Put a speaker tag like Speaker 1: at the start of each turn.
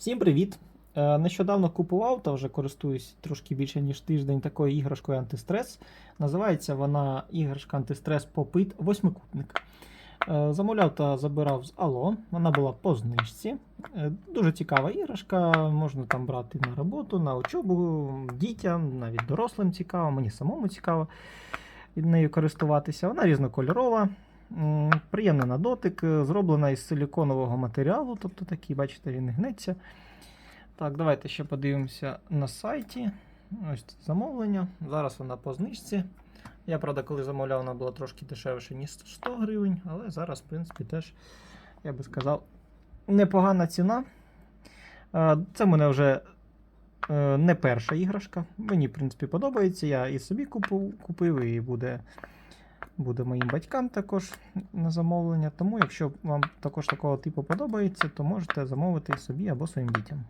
Speaker 1: Всім привіт! Е, Нещодавно купував та вже користуюсь трошки більше ніж тиждень такою іграшкою антистрес. Називається вона іграшка антистрес Попит восьмикутник. Е, Замовляв та забирав з Ало. Вона була по знижці. Е, Дуже цікава іграшка. Можна там брати на роботу, на учобу, дітям, навіть дорослим цікаво, мені самому цікаво від нею користуватися. Вона різнокольорова. Приємна на дотик, е, зроблена із силіконового матеріалу, тобто такий, бачите, він не гнеться. Так, давайте ще подивимося на сайті. Ось це замовлення. Зараз вона по знижці. Я, правда, коли замовляв, вона була трошки дешевше, ніж 100 гривень, але зараз, в принципі, теж, я би сказав, непогана ціна. Е, Це в мене вже е, не перша іграшка. Мені, в принципі, подобається. Я і собі купив і буде, буде моїм батькам також на замовлення. Тому, якщо вам також такого типу подобається, то можете замовити собі або своїм дітям.